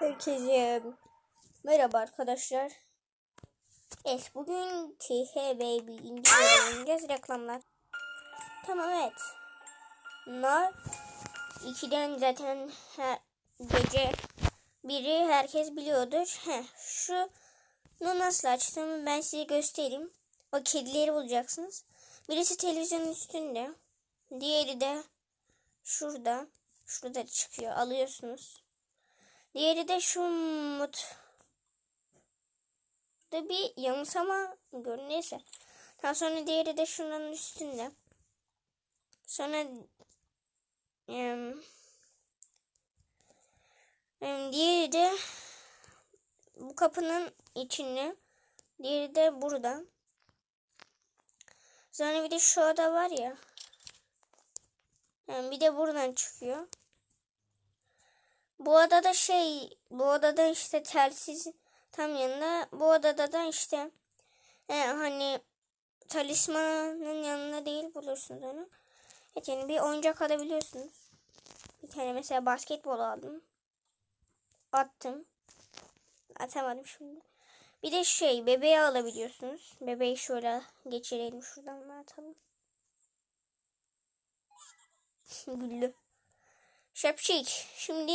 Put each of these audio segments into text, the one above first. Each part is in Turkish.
Herkese merhaba arkadaşlar. Evet bugün THB birinci oynayacağız reklamlar. Tamam evet. Bunlar ikiden zaten her gece biri herkes biliyordur. Heh, şu bunu nasıl açtığımı ben size göstereyim. O kedileri bulacaksınız. Birisi televizyonun üstünde. Diğeri de şurada. Şurada çıkıyor. Alıyorsunuz. Diğeri de şu mut. Da bir yanılsama gör neyse. Daha sonra diğeri de şunun üstünde. Sonra em, em, diğeri de bu kapının içinde. Diğeri de burada. Sonra bir de şu oda var ya. Yani bir de buradan çıkıyor. Bu odada şey, bu odada işte telsiz tam yanında. Bu odada da işte e, hani talismanın yanında değil bulursunuz onu. Evet yani bir oyuncak alabiliyorsunuz. Bir tane mesela basketbol aldım. Attım. Atamadım şimdi. Bir de şey bebeği alabiliyorsunuz. Bebeği şöyle geçirelim şuradan da atalım. Güllü. Şapşik. Şimdi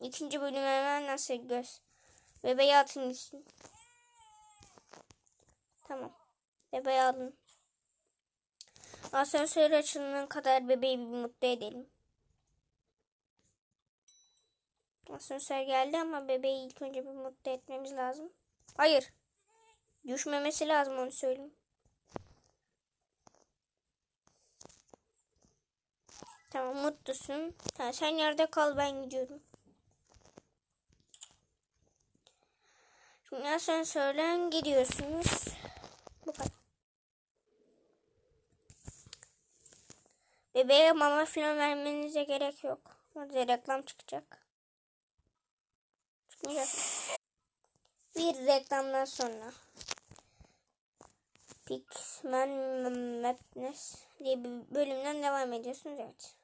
ikinci bölüm hemen nasıl göz. Bebeği atın gitsin. Tamam. Bebeği alın. Asansör açılana kadar bebeği bir mutlu edelim. Asansör geldi ama bebeği ilk önce bir mutlu etmemiz lazım. Hayır. Düşmemesi lazım onu söyleyeyim. Tamam mutlusun. Tamam, sen yerde kal ben gidiyorum. Şimdi asansörden gidiyorsunuz. Bu kadar. Bebeğe mama falan vermenize gerek yok. Orada reklam çıkacak. Çıkmayacak. Bir reklamdan sonra. Pixman Madness diye bir bölümden devam ediyorsunuz. Evet.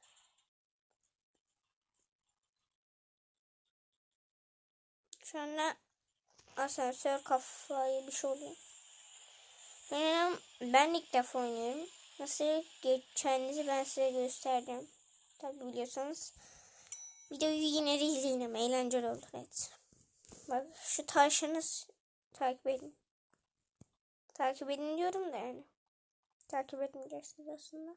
Sonra asansör kafayı bir şey oluyor. Benim, ben ilk defa oynuyorum. Nasıl geçeceğinizi ben size göstereceğim. Tabi biliyorsanız. Videoyu yine de izleyin ama eğlenceli olur. Evet. Bak şu taşını takip edin. Takip edin diyorum da yani. Takip etmeyeceksiniz aslında.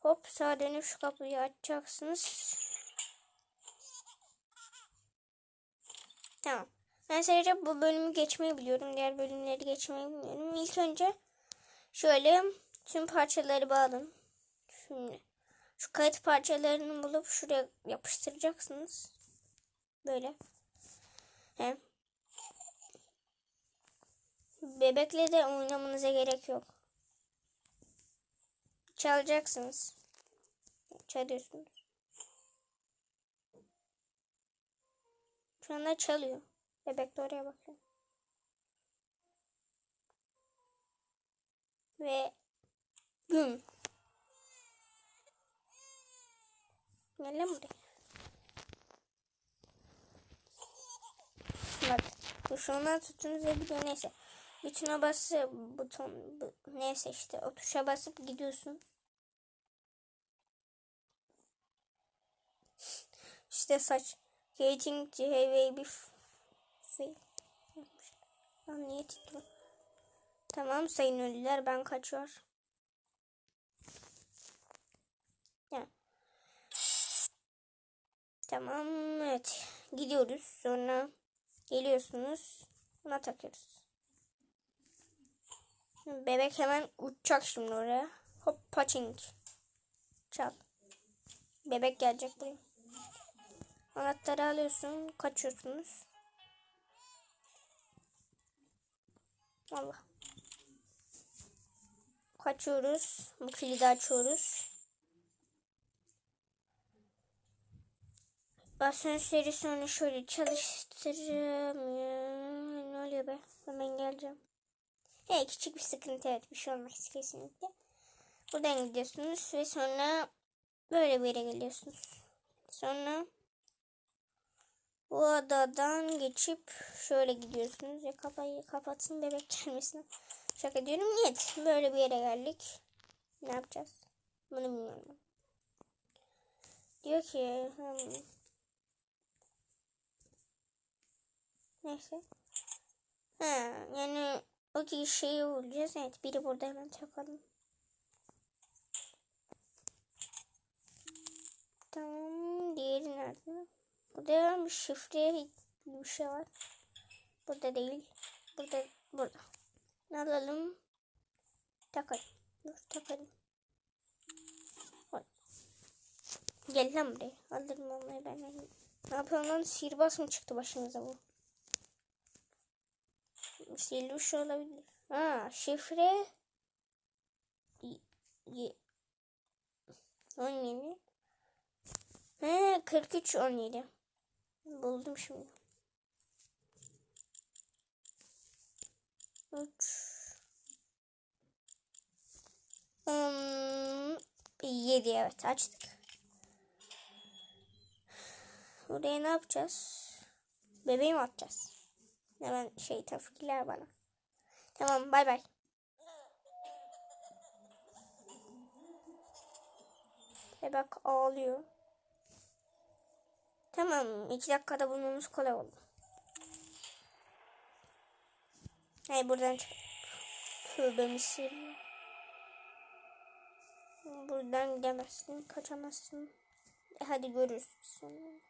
Hop sağa dönüp şu kapıyı açacaksınız. Tamam. Ben sadece bu bölümü geçmeyi biliyorum. Diğer bölümleri geçmeyi bilmiyorum. İlk önce şöyle tüm parçaları bağlayın. Şimdi şu kayıt parçalarını bulup şuraya yapıştıracaksınız. Böyle. He. Bebekle de oynamanıza gerek yok. Çalacaksınız. Çalıyorsunuz. Şu anda çalıyor. Bebek de oraya bakıyor. Ve güm. Gel lan buraya. Bak. Bu şundan tutunuza gidiyor neyse. Bütüne bası buton bu, neyse işte o tuşa basıp gidiyorsun. İşte saç. Gating to have a fail. Lan niye titriyor? Tamam sayın ölüler ben kaçıyor. Ya. Tamam evet. Gidiyoruz. Sonra geliyorsunuz. Buna takıyoruz. Bebek hemen uçacak şimdi oraya. Hop paçing. Çal. Bebek gelecek buraya. Anahtarı alıyorsun. Kaçıyorsunuz. Allah. Kaçıyoruz. Bu kilidi açıyoruz. Asansörü sonra şöyle çalıştıracağım. Ne oluyor be? Hemen geleceğim. He küçük bir sıkıntı evet bir şey olmaz kesinlikle. Buradan gidiyorsunuz ve sonra böyle bir yere geliyorsunuz. Sonra Bu odadan geçip şöyle gidiyorsunuz. Ya kapıyı kapatın bebek gelmesin. Şaka diyorum. Niyet. Böyle bir yere geldik. Ne yapacağız? Bunu bilmiyorum. Diyor ki hmm. neyse. Ha, yani o kişiyi vuracağız. Evet biri burada hemen takalım. Tamam. Diğeri nerede? Burada şifre bir şey var. Burada değil. Burada. Burada. Ne alalım? Takalım. Dur takalım. Gel lan buraya. Alırım onları ben. Ne yapıyorum lan? Sihirbaz mı çıktı başımıza bu? Bir şey olabilir. Ha şifre. Y 17. He 43 17. Buldum şimdi. 3 10 7 evet açtık. Buraya ne yapacağız? Bebeği mi atacağız? Hemen şey tafkiler bana. Tamam bay bay. Bebek ağlıyor. Tamam. iki dakikada bulmamız kolay oldu. Hayır buradan çık. Tövbe. Buradan gidemezsin. Kaçamazsın. E hadi görürüz sonra.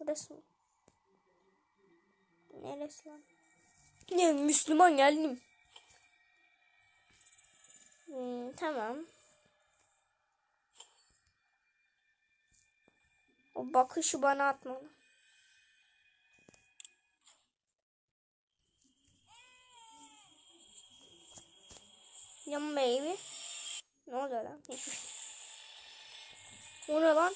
Burası mı? Neresi lan? Ne Müslüman geldim. Hmm, tamam. O bakışı bana atmalı. Yum baby. Ne oluyor lan? O ne lan?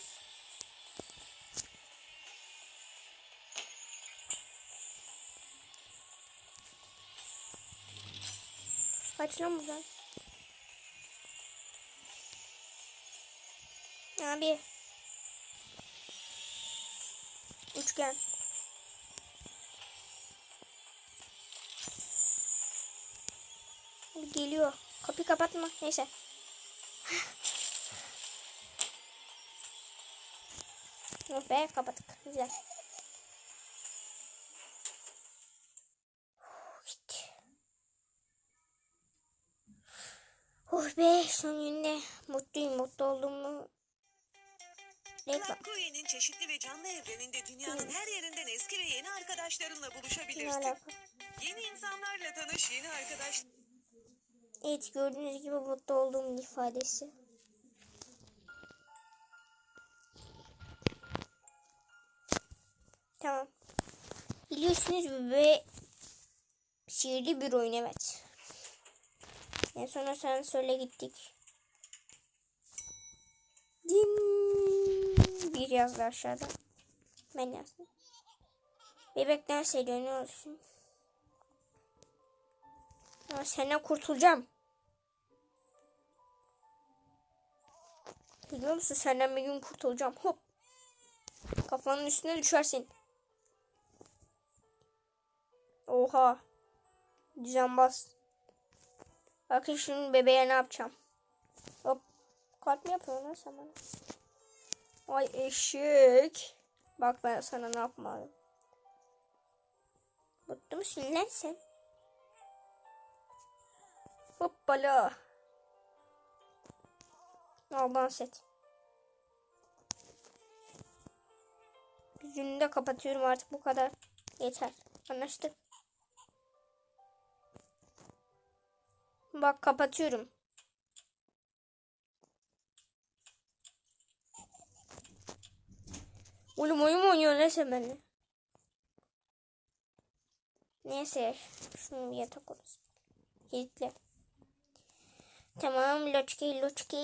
Kaç lan buradan? Abi. Üçgen. Geliyor. Kapıyı kapatma. Neyse. Be kapattık. Güzel. Oh be sonunda mutluyum. Mutlu olduğumu Rakkuye'nin çeşitli ve canlı evreninde dünyanın her yerinden eski ve yeni arkadaşlarınla buluşabilirsin. Yeni insanlarla tanış, yeni arkadaş Evet gördüğünüz gibi mutlu olduğum ifadesi. Tamam. Biliyorsunuz ve sihirli bir oyun evet. En sonra sen söyle gittik. Din bir yazdı aşağıda. Ben yazdım. Bebekten seviyor ne olsun. Ama senden kurtulacağım. Biliyor musun senden bir gün kurtulacağım. Hop. Kafanın üstüne düşersin. Oha. Düzenbaz. Bakın şimdi bebeğe ne yapacağım. Hop. Kalp mi yapıyorsun lan sen bana? Ay eşek. Bak ben sana ne yapmadım. Mutlu musun lan sen? Hoppala. Al dans et. Yüzünü de kapatıyorum artık bu kadar. Yeter. Anlaştık. Bak kapatıyorum. Oğlum oyun mu oynuyor ne sen benimle? Neyse. Şunu yatak odası. Kilitle. Tamam loçki loçki.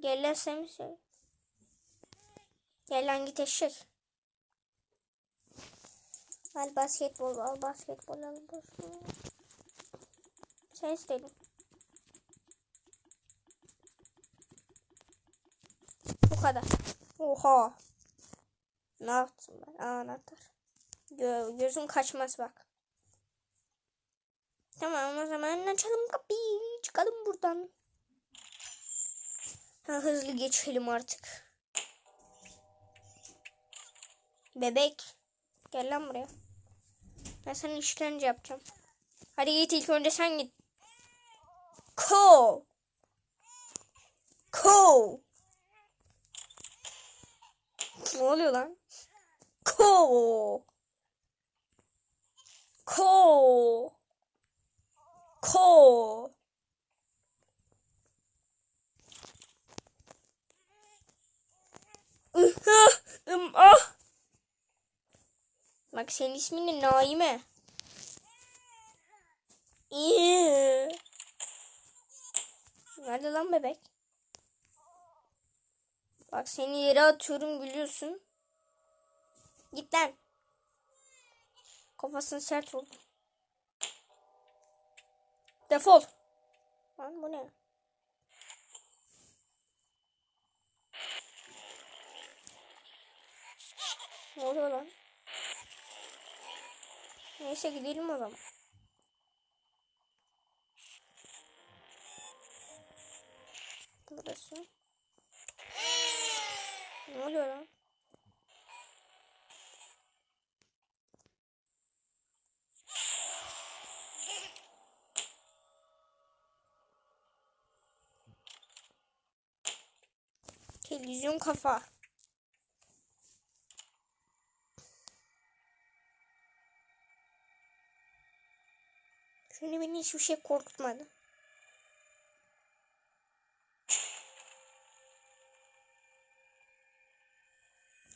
Gel lan sen misin? Gel lan git eşek. Al basketbol al basketbol al basketbol. Sen istedin. Bu kadar. Oha. Ne yaptım ben? Aa, anahtar. Gö gözüm kaçmaz bak. Tamam o zaman açalım kapıyı. Çıkalım buradan. Ha, hızlı geçelim artık. Bebek. Gel lan buraya. Ben sana işkence yapacağım. Hadi git ilk önce sen git. Ko. Ko. Ne oluyor lan? Ko. Ko. Ko. Ah, ah. Bak senin ismin de Naime. Nerede lan bebek? Bak seni yere atıyorum gülüyorsun. Git lan. Kafasını sert vur. Defol. Lan bu ne? Ne oluyor lan? Neyse gidelim o zaman. Burası. Ne oluyor lan? Televizyon kafa. Şöyle beni hiçbir şey korkutmadı.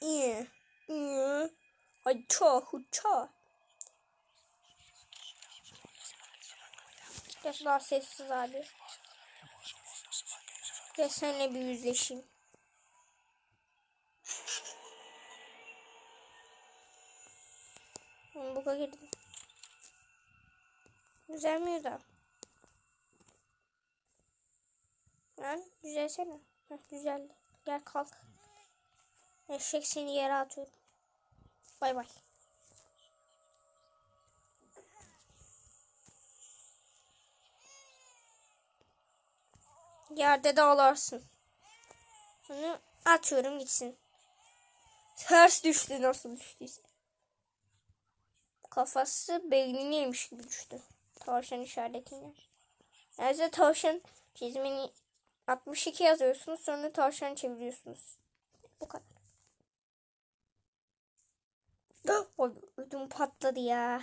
İyi. İyi. Çağ, çağ. Biraz daha sessiz abi. Gel seninle bir yüzleşeyim. Buga girdim. Düzelmiyor da. Lan düzelsene. Heh, düzeldi. Gel kalk. Eşek seni yere atıyorum. Bay bay. Yerde de ağlarsın. Bunu atıyorum gitsin. Ters düştü nasıl düştüyse. Kafası beynini yemiş gibi düştü. Tavşan işaretini. Neyse tavşan çizimini 62 yazıyorsunuz sonra tavşan çeviriyorsunuz. Bu kadar. Ödüm patladı ya.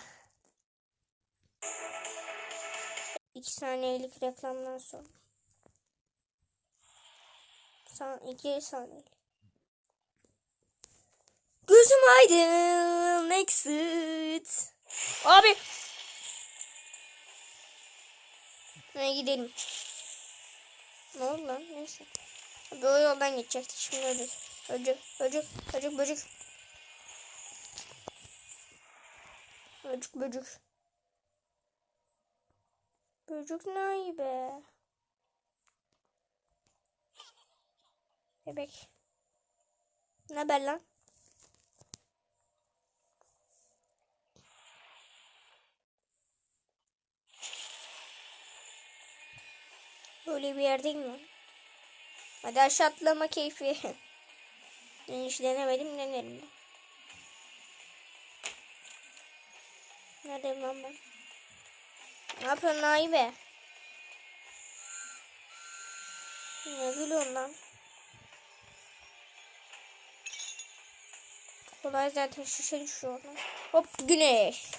İki saniyelik reklamdan sonra. San, iki saniyelik. Gözüm aydın. Exit. Abi. Hadi gidelim. Ne oldu lan? Neyse. O yoldan geçecektik. Şimdi ölecek. Ölecek. Ölecek. Ölecek. Böcek. Böcük böcük. Böcük ne iyi be. Bebek. Ne haber lan? Böyle bir yerdeyim mi? Hadi aşağı atlama keyfi. Ben hiç denemedim denerim Neredeyim lan ben? Ne yapıyorsun Naibe? Ne gülüyorsun lan? Kolay zaten şişe düşüyor lan. Hop güneş.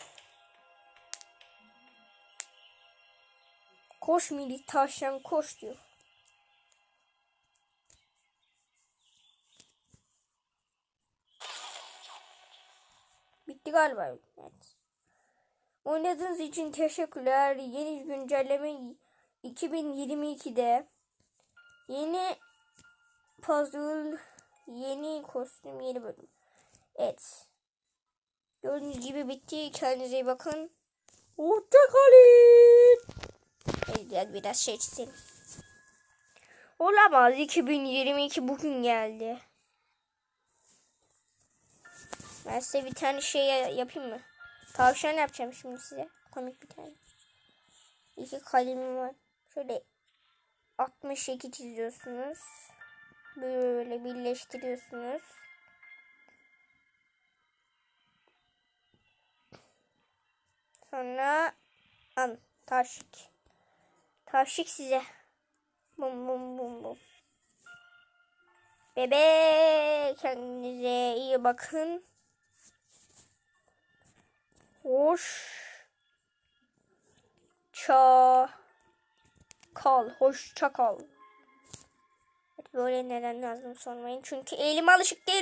Koş minik tavşan koş diyor. Bitti galiba. Evet. Oynadığınız için teşekkürler. Yeni güncelleme 2022'de yeni puzzle, yeni kostüm, yeni bölüm. Evet. Gördüğünüz gibi bitti. Kendinize iyi bakın. Hoşçakalın. Hadi biraz şey çizelim. Olamaz. 2022 bugün geldi. Ben size bir tane şey ya- yapayım mı? Tavşan yapacağım şimdi size. Komik bir tane. İki kalemim var. Şöyle 62 çiziyorsunuz. Böyle birleştiriyorsunuz. Sonra an taşık. Taşık size. Bum bum bum bum. Bebe kendinize iyi bakın. Hoş. Ça. Kal. Hoşça kal. Böyle neden yazdım sormayın. Çünkü elim alışık değil.